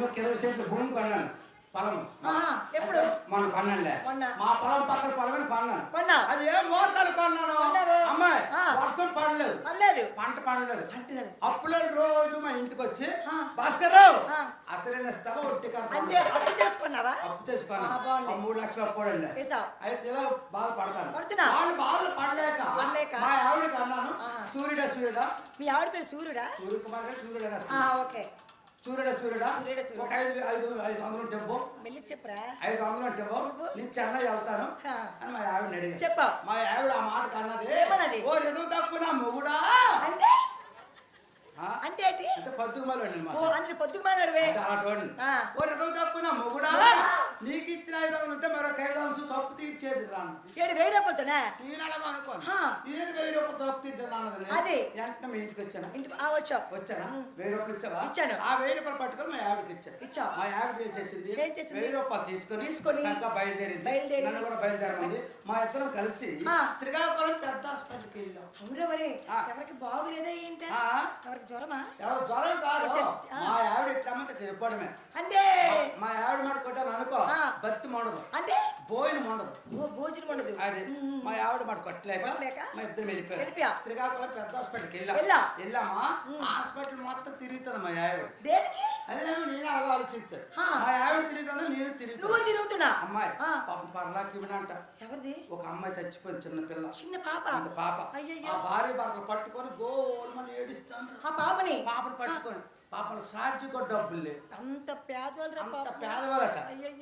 ఇంకొక ఇరవై సెంట్లు భూమి కొన్నాను పొలం ఎప్పుడు? మొన్న కొన్నానులే. మా పొలం పక్కన పొలమని కొన్నాను కొన్నావు? అది ఏ ముహూర్తాలు కొన్నాను? అమ్మాయి. వర్షం పడలేదు పర్లేదు పంట పండలేదు అప్పులో రోజు మా ఇంటికి వచ్చి. భాస్కర్ రావు ఆ. అసలైన ఇస్తావా ఒట్టి అంటే అప్పు చేసుకున్నావా అప్పు చేసుకోను ఆ, బాగుంది. ఆ మూడు లక్షలు వేసావు. అయితే ఇలా బాధపడతాను? వాళ్ళు బాధలు పడలేక పడలేక? మా ఆవిడకి అన్నాను. సూర్యుడా సూర్యుడా మీ ఆవిడ పేరు సూర్యుడా సూర్య కుమార్ గారు సూర్యుడా. ఓకే సూర్యుడా, సూర్యుడా. ఒక ఐదు ఐదు ఐదు వందలు. మెల్లి చెప్పరా ఐదు వందలు. ఇవ్వు. నేను చెన్నై వెళ్తాను. అని మా ఆవిడ అడిగా చెప్పు. మా ఆవిడ ఆ మాట అన్నది ఏమన్నది? ఓ ఎదుగు తక్కువ నా మొగుడా అంటే? అంటే పద్దుకు ఓ అంటే పొద్దుకు ఆ. ఓ ఎదుగు తక్కువ నా మొగుడా నీకు ఇచ్చిన ఐదు వందలు ఉంటే మరొక వందలు చూసి అప్పు తీర్చేది రాను ఏడు వెయ్యి రూపాయలతోనే నేను అలాగ అనుకోను. నేను వెయ్యి రూపాయలు అప్పు తీర్చాను అన్నది అది. వెంటనే మీ ఇంటికి వచ్చాను ఇంటి ఆ వచ్చావు వచ్చానా వెయ్యి రూపాయలు ఇచ్చావా ఇచ్చాను. ఆ వెయ్యి రూపాయలు పట్టుకొని మా ఆవిడకి ఇచ్చాను ఇచ్చావు. మా ఆవిడ ఏం చేసింది? వెయ్యి రూపాయలు తీసుకొని తీసుకొని చక్కగా బయలుదేరింది బయలుదేరి. నన్ను కూడా బయలుదేరమంది మా ఇద్దరం కలిసి. శ్రీకాకుళం పెద్ద హాస్పిటల్కి వెళ్ళాం అవునురా మరి. ఎవరికి బాగులేదా ఏంటి. ఎవరికి జ్వరమా ఎవరు జ్వరం కాదు. మా ఆవిడ ఇట్లమ్మంత తెలిపడమే అంటే మా ఆవిడ మాట కొట్టాను అనుకో. బత్తి మొండదు. అంటే? బోయిన మొండదు. ఓ భోజనం ఉండదు అది. మా ఆవిడ మాట కొట్టలేక? మా ఇద్దరం వెళ్ళిపోయాం? శ్రీకాకుళం పెద్ద హాస్పిటల్కి వెళ్ళాం. వెళ్ళా? వెళ్ళామా? హాస్పిటల్ మొత్తం తిరుగుతుంది మా ఆవిడ. దేనికి? అదే నేను అలా ఆలోచించాను. మా ఆవిడ తిరుగుతుందా? నేను నువ్వు తిరుగుతాను తిరుగుతున్నా? అమ్మాయి. పాపం పర్లాకి ఇవ్వనంట. ఎవరిది? ఒక అమ్మాయి చచ్చిపోయింది చిన్న పిల్ల. చిన్న పాప? అంత పాప. అయ్యయ్యో. ఆ భార్య భర్తలు పట్టుకొని గోల్మని ఏడుస్తాను ఆ పాపని? పాపను పట్టుకొని. పాపలు సాధ్య కూడా డబ్బులు లేవు అంత పేదవాళ్ళు అంత పాపం. పేదవాళ్ళట.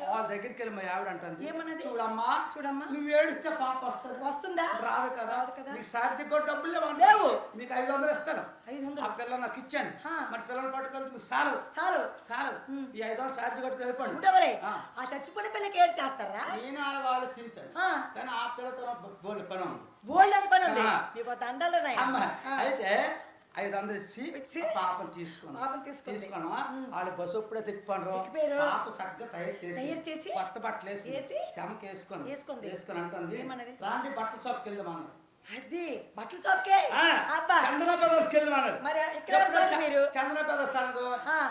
వాళ్ళ దగ్గరికి వెళ్ళి మా ఆవిడ అంటుంది ఏమన్నది? చూడమ్మా చూడమ్మా. నువ్వు ఏడిస్తే పాప వస్తుంది వస్తుందా రాదు కదా రాదు కదా. మీకు సాధ్య కూడా డబ్బులు లేవు. లేవు. మీకు ఐదు వందలు ఇస్తాను ఐదు ఆ వందలు పిల్ల నాకు ఇచ్చాను ఆ. మరి పిల్లలు పట్టుకెళ్తే మీకు సాలవు చాలు సాలవు ఈ ఐదు వందలు ఛార్జ్ కట్టుకు వెళ్ళిపోండి ఉండవరే ఆ. ఆ చచ్చిపోయిన పిల్లకి ఏడు చేస్తారా నేను అలా ఆలోచించాను ఆ. కానీ ఆ పిల్లతో బోల్ పని ఉంది. బోల్డ్ అని పని ఉంది ఆ. మీకు దండాలు అయితే ఐదు వందలు ఇచ్చి పాపను తీసుకున్నా పాపను తీసుకుంది. తీసుకున్నా వాళ్ళ బస్సు ఇప్పుడే తిప్పిపోండ్రు తిప్పిపోయారు. పాప సగ్గా తయారు చేసి తయారు చేసి, కొత్త బట్టలు వేసి వేసి, చెమక వేసుకుంది. వేసుకొని అంటుంది ఏమన్నది? రాండి బట్టల షాప్కి వెళ్దాం అన్నది అది బట్టల షాప్కే? అబ్బా. చందన వెళ్దాం అన్నది మరి ఇక్కడ మీరు? చందన పెదర్స్ అన్నది.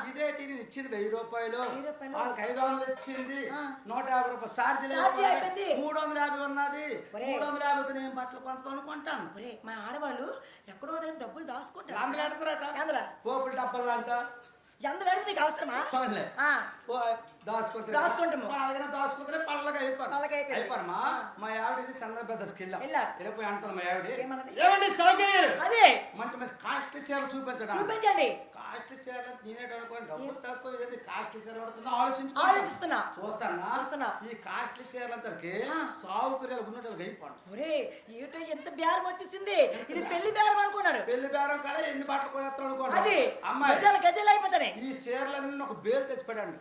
ఇదేంటి ఇది ఇచ్చింది వెయ్యి రూపాయలు. వాళ్ళకి ఐదు వందలు ఇచ్చింది. నూట యాభై రూపాయలు. ఛార్జ్. మూడు వందల యాభై ఉన్నది. మూడు వందల యాభైతో నేను బట్టలు కొంత అనుకుంటాను. మా ఆడవాళ్ళు ఎక్కడో డబ్బులు దాచుకుంటారు. అందులో పోపుల డబ్బాలు అంట. ఎందులో అయితే నీకు అవసరమా? దాచుకుంటారు దాచుకుంటాము. అలాగే దాచుకుంటే పళ్ళగా అయిపోరు పళ్ళగా. అయిపోరమ్మా మా ఆవిడ పెద్దకి వెళ్ళాం. వెళ్ళారు. వెళ్ళిపోయి మా ఆవిడ? ఏమండి అదే. మంచి మంచి చీరలు చూపించడం? చూపించండి. కాస్ట్లీ చీరలు నేనేట అనుకోండి డబ్బులు తక్కువ ఇదేంటి కాస్ట్లీ చీరలు పడుతుందో? ఆలోచించు ఆలోచిస్తున్నా. చూస్తానా? చూస్తున్నా. ఈ చీరలందరికి. సౌకర్యాలు ఉన్నట్టు అయిపోండి ఒరే ఏటో ఎంత బేరం వచ్చేసింది. ఇది పెళ్ళి బేరం అనుకున్నాడు. పెళ్ళి బేరం కదా ఎన్ని బట్టలు కూడా అనుకోండి అమ్మాయి. గజాలు గజాలు అయిపోతాయి ఈ చీరలన్నీ ఒక బేలు తెచ్చిపెట్టండి.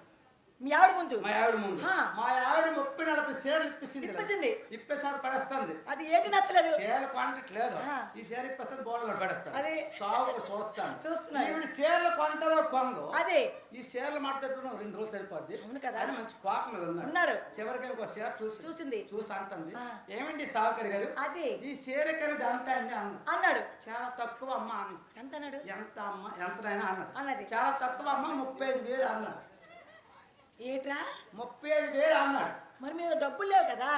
మీ ఆవిడ ముందు? మా ఆవిడ ముందు. మా ఆవిడ ముప్పై నలభై చీరలు ఇప్పిస్తుంది ఇప్పిస్తుంది. ఇప్పేసారి పడేస్తుంది. అది ఏంటి నచ్చలేదు. చీరలు కొనట్లేదు ఆ. ఈ చీర ఇప్పేస్తుంది బోడలో పడేస్తాను అది. సాగు చూస్తాను. చూస్తున్నా. ఈవిడ చీరలు కొంటదో కొందో అదే. ఈ చీరలు మాట్లాడుతున్నావు రెండు రోజులు సరిపోద్ది. అవును కదా. అని మంచి కోపం మీద ఉన్నాడు. చివరికి ఒక చీర చూసి చూసింది. చూసి అంటుంది. ఏమండి సావుకరి గారు? అదే. ఈ చీర ఖరీదు ఎంత అండి అన్న. అన్నాడు చాలా తక్కువ అమ్మ అన్న ఎంత అన్నాడు? ఎంత అమ్మ? ఎంతనైనా అన్నది. అన్నది. చాలా తక్కువ అమ్మ ముప్పై ఐదు వేలు అన్నాడు. ఏట్రా? ముప్పై ఐదు వేలు అన్నాడు. మరి మీద డబ్బులు లేవు కదా?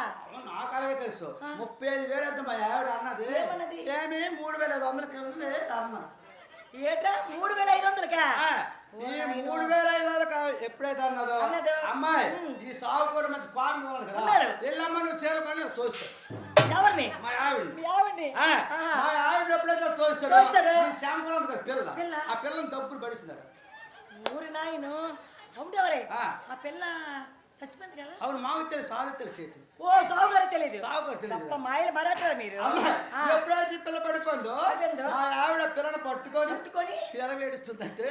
నాకు అలాగే తెలుసు. ముప్పై ఐదు వేలు అంటే మా ఆవిడ అన్నది. ఏమన్నది? ఏమి? మూడు వేల ఐదు వందలకి అన్నది ఏట్రా? మూడు వేల ఐదు వందలకా? ఈ మూడు వేల ఐదు వందలకు ఎప్పుడైతే అన్నదో. అమ్మాయి. ఈ సాగుకూర మంచి పాలు కదా. వెళ్ళమ్మ నువ్వు చేరుకొని తోస్తా ఎవరిని? మా ఆవిడ మీ ఆవిడ్ని? ఆ, ఆహా. మా ఆవిడ ఎప్పుడైతే తోస్తాడో తోస్తాడు. ఈ శాంపుల్ ఉంది కదా పిల్ల. పిల్ల. ఆ పిల్లని తప్పులు పడిస్తున్నాడు. ఊరి నాయను? అవునెవరే? ఆ. ఆ పిల్ల చచ్చిపోయింది కదా? అవును మాకు తెలుసు సాగు తెలుసు ఏంటి ఓ సాగుగారు తెలియదు. సాగుగారు తెలీదు. తప్ప మాయలు మరాటారు మీరు? ఆ, ఎప్పుడైతే ఈ పిల్ల పడిపోయిందో పడిపోయిందో? మా ఆవిడ పిల్లని పట్టుకొని పట్టుకొని పిల్ల వేడిస్తుందంటే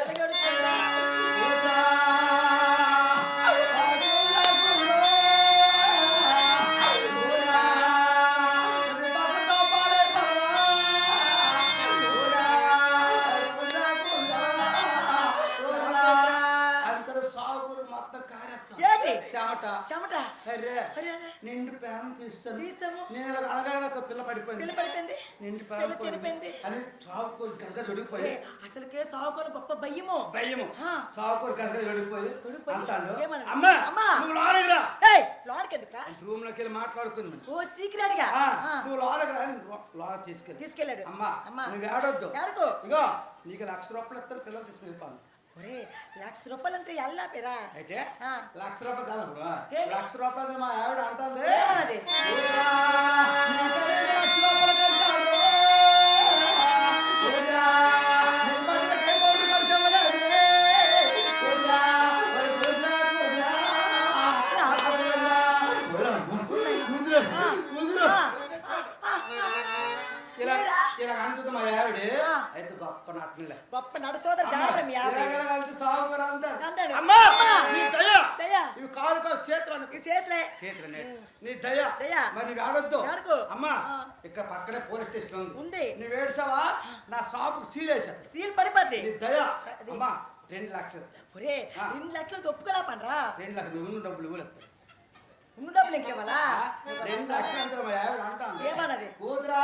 చెమట చెమట. అరే. అరే నిండు ప్యాన్ తీస్తాను. తీస్తాము. నేను అనగానే ఒక పిల్ల పడిపోయింది. పిల్ల పడిపోయింది. నిండు ప్యాన్ చనిపోయింది అని సాగుకూరు గలగా జొడిగిపోయి. అసలుకే సాగుకొని గొప్ప భయము. భయము. ఆ. సాగుకూరు గలగా జొడిగిపోయి అంటాను? అమ్మా అమ్మా. నువ్వు లోనకిరా ఏయ్ లోనికి ఎందుకురా రూమ్లోకి వెళ్ళి మాట్లాడుకుంది. ఓ సీక్రెట్గా నువ్వు లోనకి రా లోన తీసుకెళ్ళి తీసుకెళ్ళాడు. అమ్మా అమ్మా. నువ్వు ఏడొద్దు. ఏడకు. ఇగో నీకు లక్ష రూపాయలు ఇస్తాను పిల్లలు తీసుకెళ్ళిపోను. ఒరే లక్ష రూపాయలు అంటే ఎల్లా పేరా అయితే ఆ. లక్ష రూపాయలు కాదు బ్రో. ఏంటి? లక్ష రూపాయలు మా ఆవిడ అంటుంది ఏమన్నది? ఊరా, నీకనే లక్ష రూపాయలు కట్టాడు. ఊరా, నీ పనులకై కోటి ఖర్చు అవ్వలేదు. ఊరా, ఓయ్ ఊరా, ఊరా. ఊరా, ఊరా, ఊరా. ఆ, ఆ, ఆ, ఆ. ఇలా ఏరా? ఇలా అంటుంది మా ఆవిడ ఆ. అయితే గొప్ప నటనలే గొప్ప నడసోదర దారి మీ ఆవిడ ఇలాగలాగంటే సాగుకూర అంటారు. అంటాడు. అమ్మా అమ్మా. నీ దయ దయ. ఇవి కాదు కాదు చేతులు చేతులే. చేతులు నేటి. నీ దయ. దయ. మరి నీకు ఆడొద్దు. అమ్మా. ఇక్కడ పక్కనే పోలీస్ స్టేషన్ ఉంది. ఉంది. నువ్వు ఏడ్చావా? నా షాపుకి సీల్ వేసాడు సీల్ పడిపోద్ది. నీ దయ. అమ్మా రెండు లక్షలు. ఒరే. రెండు లక్షలు ఒప్పుకోలా పనరా? రెండు లక్షలు. నువ్వు డబ్బులు ఇవ్వలేదు. ఉన్న డబ్బులు ఇంకేమలా రెండు లక్షలు మా ఆవిడ అంటాను ఏమన్నది? కూతురా,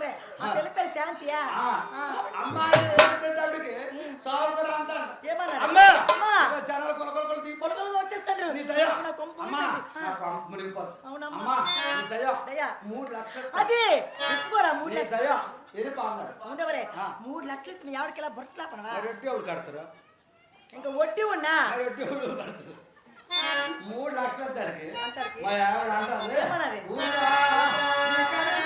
పేరు. శాంతియా? ఆ, ఆ. అమ్మాయి ఏమిటంటే సాగుకరా అంటాను. ఏమన్నాడు? అమ్మా! అమ్మా. ఇక జనాలు కొలకొలకొలు దీపాలు పొలకొలగా వచ్చేస్తాడు నీ దయ. నా కొంప అమ్మా మునిగిపోయింది. నా ఆ. కొంప మునిగిపోతుంది. అవునమ్మా. అమ్మా నీ దయ. దయ. మూడు లక్షలు. అది! ఒప్పుకోరా మూడు నీ లక్షలు. దయ. ఆ. మూడు లక్షలు ఇస్తే మీ ఆవిడకి ఇలా బొట్టలా పనవా ఎవరు కడతారు? ఇంకా వడ్డీ ఉన్నా? మరి వడ్డీ ఎవరు కడతారు? మూడు లక్షలు దానికి అంటారికి. మా ఆవిడ అంటుంది. ఏమన్నది? ఊరా, నీ కనీసం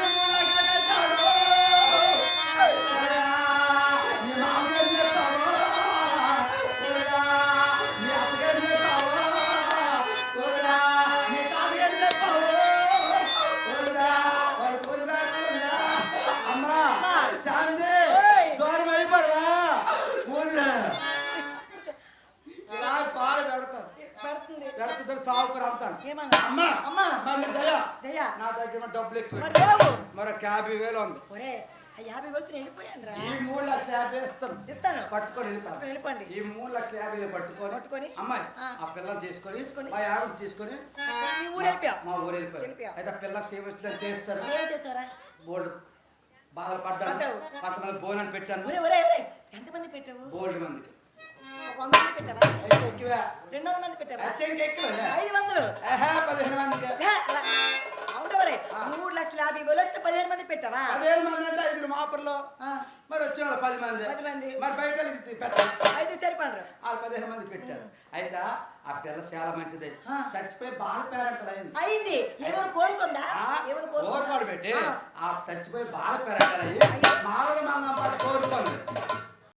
అమ్మా అమ్మా. మరి దయ. దయ. నా దగ్గర డబ్బులు ఎక్కువ మరి లేవు మరి యాభై వేలు ఉంది. ఒరే ఆ యాభై వెళ్తే వెళ్ళిపోయాను రా ఈ మూడు లక్షల యాభై ఇస్తాను ఇస్తాను. పట్టుకొని వెళ్ళిపోండి. ఈ మూడు లక్షల యాభై పట్టుకొని పట్టుకొని, అమ్మాయి ఆ. తీసుకొని తీసుకొని, మా తీసుకొని ఊరు ఊరు. అయితే పిల్లకి సేవ ఇస్తుందని చేస్తారు? ఏం చేస్తారా బోల్డ్ బాధలు పడ్డాను. కొంతమంది పెట్టాను. ఎంతమంది పెట్టావు? బోల్డ్ మందికి. వంద మంది పెట్టావా అయితే ఎక్కువే రెండు వందల మంది పెట్టావా? అయితే ఇంకా ఎక్కువే ఐదు వందలు. ఆహా, పదిహేను మందికి. అవును. మూడు లక్షల యాభై వేలు వస్తే పదిహేను మంది పెట్టావా? పదిహేను మంది అంటే ఐదుగురు మాపర్లో. మరి వచ్చిన వాళ్ళు పది మంది. పది మంది. మరి బయట పెట్టాలి. ఐదు సరిపడరు. వాళ్ళు పదిహేను మంది పెట్టారు. అయితే ఆ పిల్ల చాలా మంచిది. చచ్చిపోయి బాల పేరెంటలు అయింది. అయింది. ఏమైనా కోరుకుందా? ఏమైనా కోరుకోడు పెట్టి ఆ. చచ్చిపోయి బాల పేరెంటలు అయ్యి. మానవుల మంగం పాటు కోరుకుంది